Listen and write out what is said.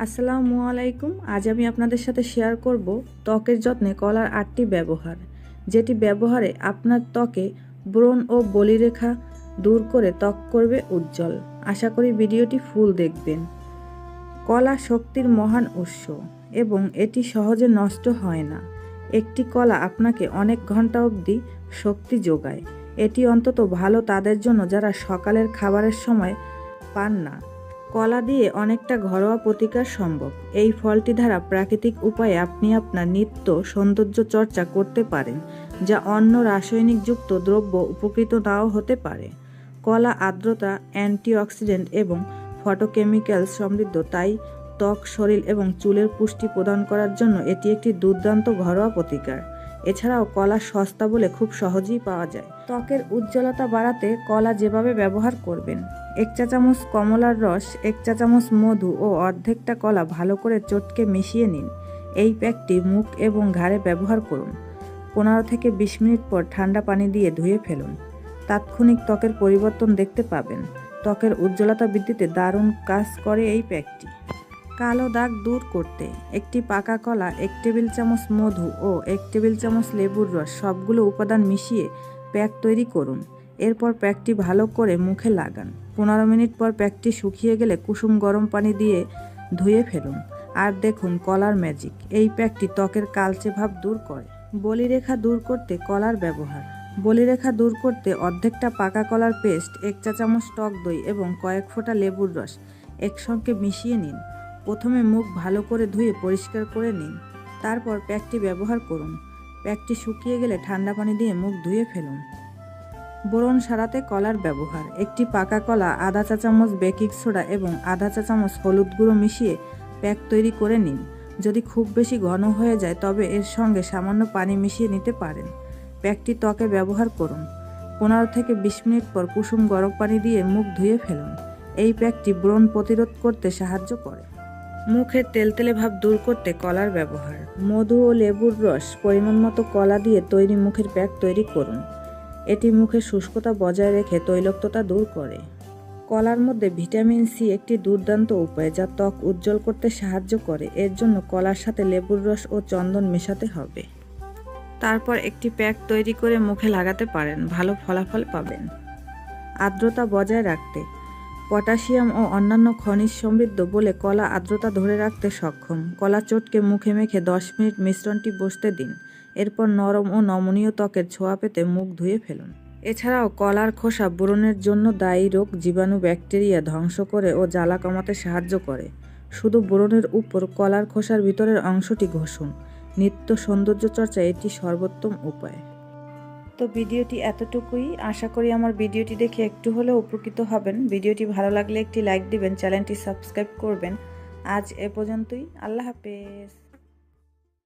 আসসালামু আলাইকুম। আজ আমি আপনাদের সাথে শেয়ার করব ত্বকের যত্নে কলার আটটি ব্যবহার, যেটি ব্যবহারে আপনার ত্বকে ব্রণ ও বলিরেখা দূর করে ত্বক করবে উজ্জ্বল। আশা করি ভিডিওটি ফুল দেখবেন। কলা শক্তির মহান উৎস এবং এটি সহজে নষ্ট হয় না। একটি কলা আপনাকে অনেক ঘণ্টা অবধি শক্তি যোগায়। এটি অন্তত ভালো তাদের জন্য যারা সকালের খাবারের সময় পান না। কলা দিয়ে অনেকটা ঘরোয়া প্রতিকার সম্ভব। এই ফলটি দ্বারা প্রাকৃতিক উপায়ে আপনি আপনার নিত্য সৌন্দর্য চর্চা করতে পারেন, যা অন্য রাসায়নিকযুক্ত দ্রব্য উপকৃত নাও হতে পারে। কলা আর্দ্রতা, অ্যান্টিঅক্সিডেন্ট এবং ফটোকেমিক্যাল সমৃদ্ধ, তাই ত্বক, শরীর এবং চুলের পুষ্টি প্রদান করার জন্য এটি একটি দুর্দান্ত ঘরোয়া প্রতিকার। এছাড়াও কলা সস্তা বলে খুব সহজেই পাওয়া যায়। ত্বকের উজ্জ্বলতা বাড়াতে কলা যেভাবে ব্যবহার করবেন এক চা চামচ কমলার রস, এক চা চামচ মধু ও অর্ধেকটা কলা ভালো করে চটকে মিশিয়ে নিন। এই প্যাকটি মুখ এবং ঘাড়ে ব্যবহার করুন। পনেরো থেকে বিশ মিনিট পর ঠান্ডা পানি দিয়ে ধুয়ে ফেলুন। তাৎক্ষণিক ত্বকের পরিবর্তন দেখতে পাবেন। ত্বকের উজ্জ্বলতা বৃদ্ধিতে দারুণ কাজ করে এই প্যাকটি। কালো দাগ দূর করতে একটি পাকা কলা, এক টেবিল চামচ মধু ও এক টেবিল চামচ লেবুর রস সবগুলো উপাদান মিশিয়ে প্যাক তৈরি করুন। এরপর প্যাকটি ভালো করে মুখে লাগান। পনেরো মিনিট পর প্যাকটি শুকিয়ে গেলে কুসুম গরম পানি দিয়ে ধুয়ে ফেলুন। আর দেখুন কলার ম্যাজিক। এই প্যাকটি ত্বকের কালচে ভাব দূর করে। বলিরেখা দূর করতে কলার ব্যবহার। বলিরেখা দূর করতে অর্ধেকটা পাকা কলার পেস্ট, এক চা চামচ টক দই এবং কয়েক ফোঁটা লেবুর রস একসঙ্গে মিশিয়ে নিন। প্রথমে মুখ ভালো করে ধুয়ে পরিষ্কার করে নিন। তারপর প্যাকটি ব্যবহার করুন। প্যাকটি শুকিয়ে গেলে ঠান্ডা পানি দিয়ে মুখ ধুয়ে ফেলুন। বোরন সারাতে কলার ব্যবহার। একটি পাকা কলা, আধা চা চামচ বেকিং সোডা এবং আধা চা চামচ হলুদ গুঁড়ো মিশিয়ে প্যাক তৈরি করে নিন। যদি খুব বেশি ঘন হয়ে যায়, তবে এর সঙ্গে সামান্য পানি মিশিয়ে নিতে পারেন। প্যাকটি ত্বকে ব্যবহার করুন। পনেরো থেকে বিশ মিনিট পর কুসুম গরম পানি দিয়ে মুখ ধুয়ে ফেলুন। এই প্যাকটি ব্রণ প্রতিরোধ করতে সাহায্য করে। মুখের তেলতেলে ভাব দূর করতে কলার ব্যবহার। মধু ও লেবুর রস পরিমাণ মতো কলা দিয়ে তৈরি মুখের প্যাক তৈরি করুন। এটি মুখের শুষ্কতা বজায় রেখে তৈলক্ততা দূর করে। কলার মধ্যে ভিটামিন সি একটি দুর্দান্ত উপায় যা ত্বক উজ্জ্বল করতে সাহায্য করে। এর জন্য কলার সাথে লেবুর রস ও চন্দন মেশাতে হবে। তারপর একটি প্যাক তৈরি করে মুখে লাগাতে পারেন। ভালো ফলাফল পাবেন। আর্দ্রতা বজায় রাখতে, পটাশিয়াম ও অন্যান্য খনিজ সমৃদ্ধ বলে কলা আর্দ্রতা ধরে রাখতে সক্ষম। কলা চটকে মুখে মেখে দশ মিনিট মিশ্রণটি বসতে দিন। এরপর নরম ও নমনীয় ত্বকের ছোঁয়া পেতে মুখ ধুয়ে ফেলুন। এছাড়াও কলার খোসা ব্রণের জন্য দায়ী রোগ জীবাণু ব্যাকটেরিয়া ধ্বংস করে ও জ্বালা কমাতে সাহায্য করে। শুধু ব্রণের উপর কলার খোসার ভিতরের অংশটি ঘষুন। নিত্য সৌন্দর্য চর্চা এটি সর্বোত্তম উপায়। তো ভিডিওটি এতটুকুই। আশা করি আমার ভিডিওটি দেখে একটু হলেও উপকৃত হবেন। ভিডিওটি ভালো লাগলে একটি লাইক দিবেন, চ্যানেলটি সাবস্ক্রাইব করবেন। আজ এ পর্যন্তই। আল্লাহ হাফেজ।